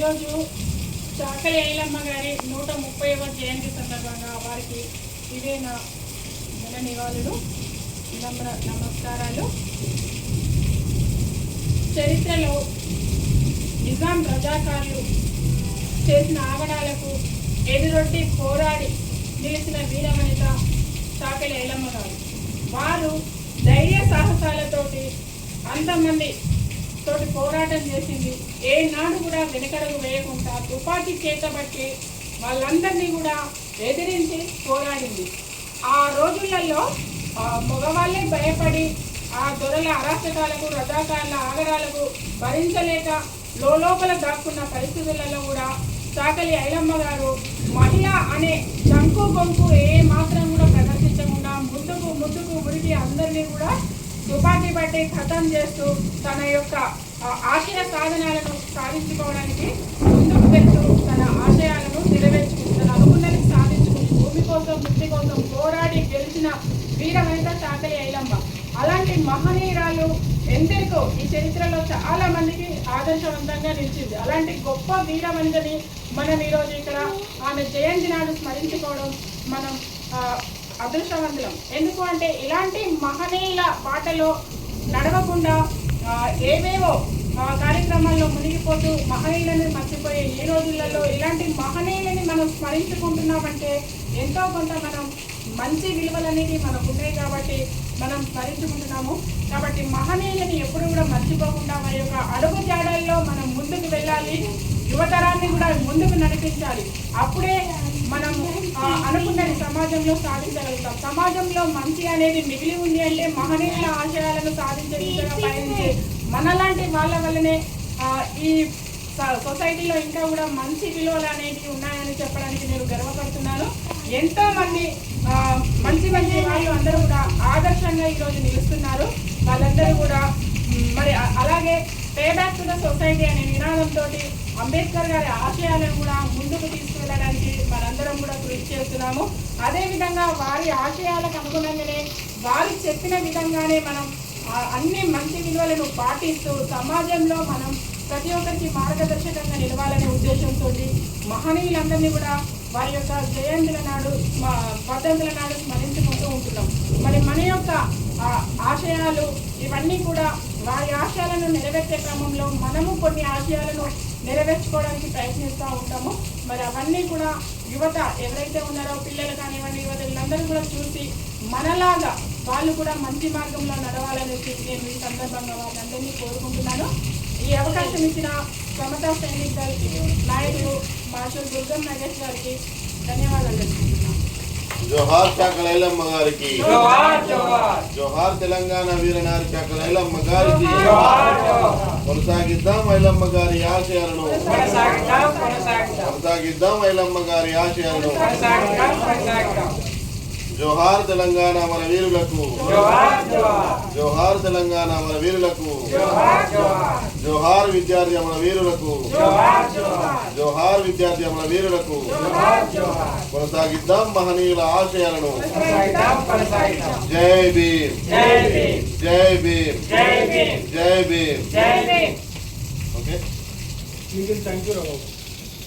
ఈరోజు చాకలి ఐలమ్మ గారి నూట ముప్పైవ జయంతి సందర్భంగా వారికి ఇవే నా ఘన నివాళులు నమ్ర నమస్కారాలు. చరిత్రలో నిజాం రజాకారులు చేసిన ఆవడాలకు ఎదురొడ్డి పోరాడి నిలిచిన వీరవనిత చాకలి ఐలమ్మ గారు. వారు ధైర్య సాహసాలతోటి అంతమంది తోటి పోరాటం చేసింది. ఏనాడు నాడు కూడా వెనకడుగు వేయకుండా తుపాకీ చేతబట్టి వాళ్ళందరినీ కూడా ఎదిరించి పోరాడింది. ఆ రోజులలో ఆ మగవాళ్ళే భయపడి ఆ దొరల అరాచకాలకు రథాకాల ఆగడాలకు భరించలేక లోపల దాక్కున్న పరిస్థితులలో కూడా సాకలి ఐలమ్మ గారు మహిళ అనే చంకు బొంకు ఏ మాత్రం కూడా ప్రదర్శించకుండా ముందుకు ముందుకు ఉరికి అందరినీ కూడా తుపాకీ పట్టి ఖతం చేస్తూ తన యొక్క ఆశయ సాధనాలను సాధించుకోవడానికి ముందుకు వెళ్తూ తన ఆశయాలను నెరవేర్చుకుంది అనుకున్నది సాధించుకుని భూమి కోసం బుద్ధి కోసం పోరాడి గెలిచిన వీరవనిత చాకలి ఐలమ్మ అలాంటి మహనీయురాలు ఎందరికో ఈ చరిత్రలో చాలా మందికి ఆదర్శవంతంగా నిలిచింది. అలాంటి గొప్ప వీరవనితని మనం ఈరోజు ఇక్కడ ఆమె జయంతి నాడు స్మరించుకోవడం మనం అదృష్టవంతులం. ఎందుకు అంటే ఇలాంటి మహనీయుల బాటలో నడవకుండా ఏవేవో కార్యక్రమాల్లో మునిగిపోతూ మహనీయులను మర్చిపోయే ఈ రోజులలో ఇలాంటి మహనీయులని మనం స్మరించుకుంటున్నామంటే ఎంతో కొంత మనం మంచి విలువలు అనేది మనకు ఉన్నాయి కాబట్టి మనం స్మరించుకుంటున్నాము. కాబట్టి మహనీయులని ఎప్పుడు కూడా మర్చిపోకుండా వారి యొక్క అడుగు జాడల్లో మనం ముందుకు వెళ్ళాలి. యువతరాన్ని కూడా ముందుకు నడిపించాలి. అప్పుడే మనం అనుకున్నది సమాజంలో సాధించగలుగుతాం. సమాజంలో మంచి అనేది మిగిలి ఉంది అంటే మహనీయుల ఆశయాలను సాధించే దిశగా పయనించే మనలాంటి వాళ్ళ వల్లనే ఈ సొసైటీలో ఇంకా కూడా మంచి విలువలు అనేవి ఉన్నాయని చెప్పడానికి నేను గర్వపడుతున్నాను. ఎంతో మంది మంచి మంచి వాళ్ళు అందరూ కూడా ఆదర్శంగా ఈరోజు నిలుస్తున్నారు. వాళ్ళందరూ కూడా మరి అలాగే pay back to the society అనే నినాదంతో అంబేద్కర్ గారి ఆశయాలను కూడా ముందుకు తీసుకువెళ్ళడానికి మనందరం కూడా కృషి చేస్తున్నాము. అదేవిధంగా వారి ఆశయాలకు అనుగుణంగానే వారు చెప్పిన విధంగానే మనం అన్ని మంచి విలువలను పాటిస్తూ సమాజంలో మనం ప్రతి ఒక్కరికి మార్గదర్శకంగా నిలవాలనే ఉద్దేశంతో మహనీయులందరినీ కూడా వారి యొక్క జయంతుల నాడు మా నాడు స్మరించుకుంటూ ఉంటున్నాం. మరి మన యొక్క ఆశయాలు ఇవన్నీ కూడా వారి ఆశయాలను నెరవేర్చే క్రమంలో మనము కొన్ని ఆశయాలను నెరవేర్చుకోవడానికి ప్రయత్నిస్తూ ఉంటాము. మరి అవన్నీ కూడా యువత ఎవరైతే ఉన్నారో పిల్లలు కానివ్వండి యువతలందరూ కూడా చూసి మనలాగా వాళ్ళు కూడా మంచి మార్గంలో నడవాలని చెప్పి నేను ఈ సందర్భంగా వాళ్ళందరినీ కోరుకుంటున్నాను. ఈ అవకాశం ఇచ్చిన సమతా సైనిక్ గారికి నాయకులు మాస్టర్ దుర్గం నగేష్ గారికి ధన్యవాదాలు. జోహార్ చాకల ఐలమ్మ గారికి జోహార్ జోహార్ జోహార్ తెలంగాణ వీరనారి చాకల ఐలమ్మ గారికి జోహార్ జోహార్ కొనసాగిద్దాం ఐలమ్మ గారి ఆశయాలను కొనసాగిద్దాం కొనసాగిద్దాం కొనసాగిద్దాం ఐలమ్మ గారి ఆశయాలను కొనసాగిద్దాం కొనసాగిద్దాం జోహార్ తెలంగాణ మన వీరులకు. జోహార్ జోహార్ జోహార్ తెలంగాణ మన వీరులకు. జోహార్ జోహార్ జోహార్ విద్యార్థి మన వీరులకు. జోహార్ జోహార్ జోహార్ విద్యార్థి మన వీరులకు. జోహార్ జోహార్ కొనసాగిద్దాం మహనీయుల ఆశయాలను. జై భీమ్. జై భీమ్. జై భీమ్. జై భీమ్. జై భీమ్. జై భీమ్. ఓకే. Thank you